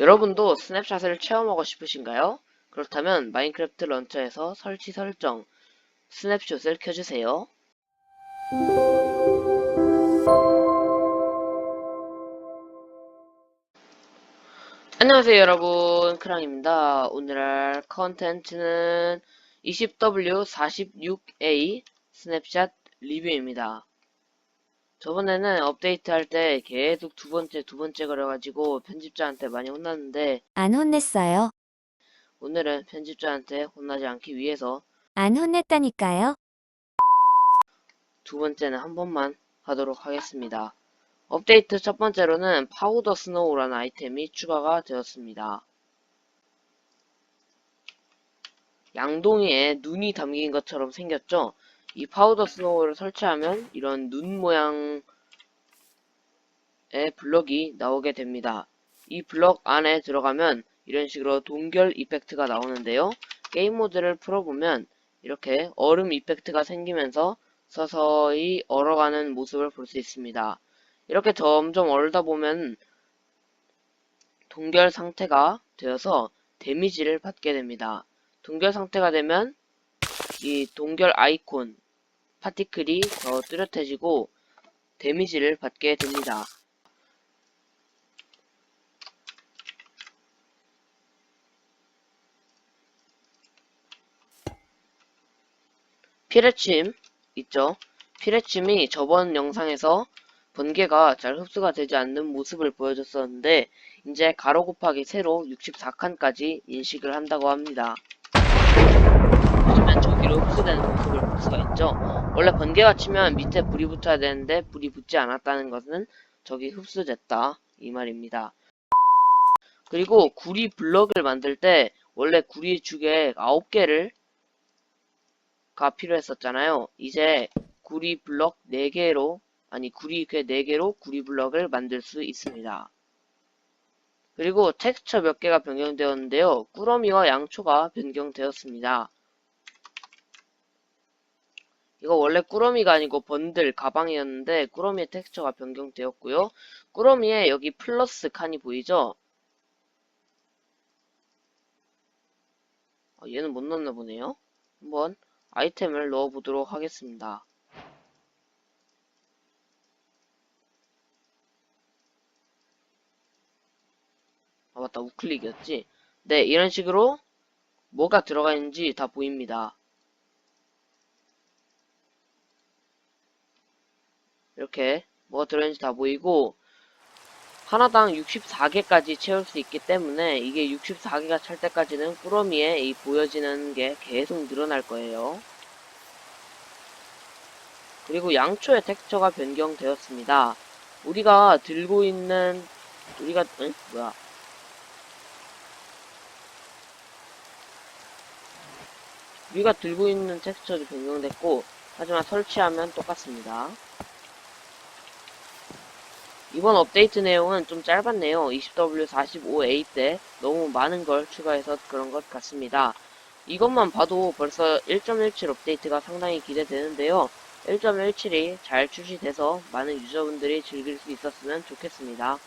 여러분도 스냅샷을 체험하고 싶으신가요? 그렇다면 마인크래프트 런처에서 설치 설정, 스냅샷을 켜주세요. 안녕하세요 여러분 크랑입니다. 오늘 할 컨텐츠는 20W46A 스냅샷 리뷰입니다. 저번에는 업데이트 할 때 계속 두 번째 두 번째 그래가지고 편집자한테 많이 혼났는데 안 혼냈어요. 오늘은 편집자한테 혼나지 않기 위해서 안 혼냈다니까요. 두 번째는 한 번만 하도록 하겠습니다. 업데이트 첫 번째로는 파우더 스노우라는 아이템이 추가가 되었습니다. 양동이에 눈이 담긴 것처럼 생겼죠? 이 파우더 스노우를 설치하면 이런 눈 모양의 블럭이 나오게 됩니다. 이 블럭 안에 들어가면 이런 식으로 동결 이펙트가 나오는데요. 게임 모드를 풀어보면 이렇게 얼음 이펙트가 생기면서 서서히 얼어가는 모습을 볼 수 있습니다. 이렇게 점점 얼다 보면 동결 상태가 되어서 데미지를 받게 됩니다. 동결 상태가 되면 이 동결 아이콘 파티클이 더 뚜렷해지고 데미지를 받게 됩니다. 피레침 있죠? 피레침이 저번 영상에서 번개가 잘 흡수가 되지 않는 모습을 보여줬었는데 이제 가로 곱하기 세로 64칸까지 인식을 한다고 합니다. 보시면 저기로 흡수되는 모습을 볼 수가 있죠. 원래 번개가 치면 밑에 불이 붙어야 되는데 불이 붙지 않았다는 것은 저기 흡수됐다 이 말입니다. 그리고 구리 블럭을 만들 때 원래 구리 주개 9개를 가 필요했었잖아요. 이제 구리 블럭 4개로 아니 구리 궤 4개로 구리 블럭을 만들 수 있습니다. 그리고 텍스처 몇 개가 변경되었는데요. 꾸러미와 양초가 변경되었습니다. 이거 원래 꾸러미가 아니고 번들 가방이었는데 꾸러미의 텍스처가 변경되었고요. 꾸러미에 여기 플러스 칸이 보이죠? 어, 얘는 못 넣나 보네요. 한번 아이템을 넣어보도록 하겠습니다. 아 맞다 우클릭이었지 네 이런 식으로 뭐가 들어가 있는지 다 보입니다 이렇게 뭐가 들어있는지 다 보이고 하나당 64개까지 채울 수 있기 때문에 이게 64개가 찰 때까지는 꾸러미에 이 보여지는 게 계속 늘어날 거예요 그리고 양초의 텍스처가 변경되었습니다 우리가 들고 있는 우리가 응? 뭐야 우리가 들고 있는 텍스처도 변경됐고 하지만 설치하면 똑같습니다. 이번 업데이트 내용은 좀 짧았네요. 20W45A 때 너무 많은 걸 추가해서 그런 것 같습니다. 이것만 봐도 벌써 1.17 업데이트가 상당히 기대되는데요. 1.17이 잘 출시돼서 많은 유저분들이 즐길 수 있었으면 좋겠습니다.